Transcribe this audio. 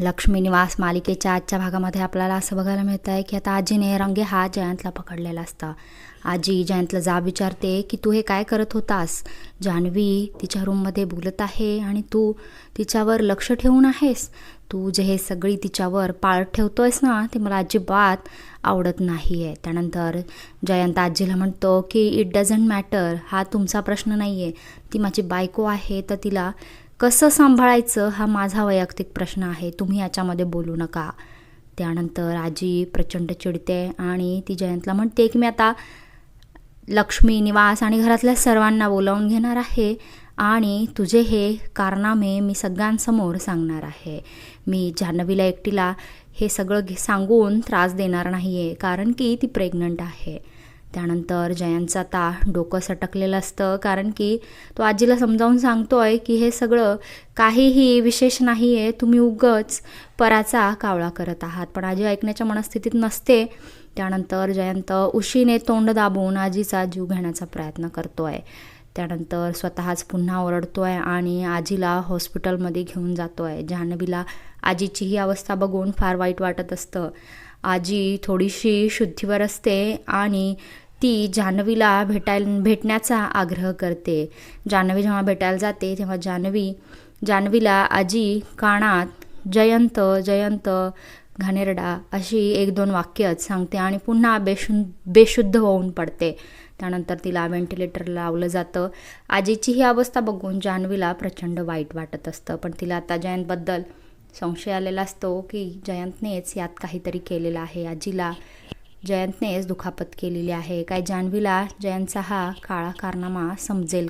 लक्ष्मी निवास मालिकेच्या आजच्या भागामध्ये आपल्याला असं बघायला मिळतं आहे की आता आजीने रंगे हा जयंतला पकडलेला असतं. आजी जयंतला जा विचारते की तू हे काय करत होतास? जान्हवी तिच्या रूममध्ये बोलत आहे आणि तू तिच्यावर लक्ष ठेवून आहेस? तू जे हे सगळी तिच्यावर पाळत ठेवतोयस ना ते मला अजिबात आवडत नाही आहे त्यानंतर जयंत आजीला म्हणतो की इट डझंट मॅटर हा तुमचा प्रश्न नाही आहे ती माझी बायको आहे तर तिला कसं सांभाळायचं हा माझा वैयक्तिक प्रश्न आहे. तुम्ही याच्यामध्ये बोलू नका. त्यानंतर आजी प्रचंड चिडते आणि ती जयंतला म्हणते की मी आता लक्ष्मी निवास आणि घरातल्या सर्वांना बोलावून घेणार आहे आणि तुझे हे कारनामे मी सगळ्यांसमोर सांगणार आहे. मी जान्हवीला एकटीला हे सगळं घे सांगून त्रास देणार नाही आहे कारण की ती प्रेग्नंट आहे. त्यानंतर जयंतचं आता डोकं सटकलेलं असतं कारण की तो आजीला समजावून सांगतोय की हे सगळं काहीही विशेष नाही आहे तुम्ही उगच पराचा कावळा करत आहात. पण आजी ऐकण्याच्या मनस्थितीत नसते. त्यानंतर जयंत उशीने तोंड दाबून आजीचा जीव घेण्याचा प्रयत्न करतोय. त्यानंतर स्वतःच पुन्हा ओरडतोय आणि आजीला हॉस्पिटलमध्ये घेऊन जातोय. जान्हवीला आजीची ही अवस्था बघून फार वाईट वाटत असतं. आजी थोडीशी शुद्धीवर असते आणि ती जान्हवीला भेटायला भेटण्याचा आग्रह करते. जान्हवी जेव्हा भेटायला जाते तेव्हा जान्हवी जान्हवीला आजी कानात जयंत जयंत घाणेरडा अशी एक दोन वाक्यच सांगते आणि पुन्हा बेशु बेशुद्ध होऊन पडते. त्यानंतर तिला व्हेंटिलेटर लावलं जातं. आजीची ही अवस्था बघून जान्हवीला प्रचंड वाईट वाटत असतं. पण तिला आता जयंतबद्दल संशय आलेला असतो की जयंतनेच यात काहीतरी केलेलं आहे आजीला. जयंतनेच दुखापत केलेली आहे. काय जान्हवीला जयंतचा हा काळा कारनामा समजेल?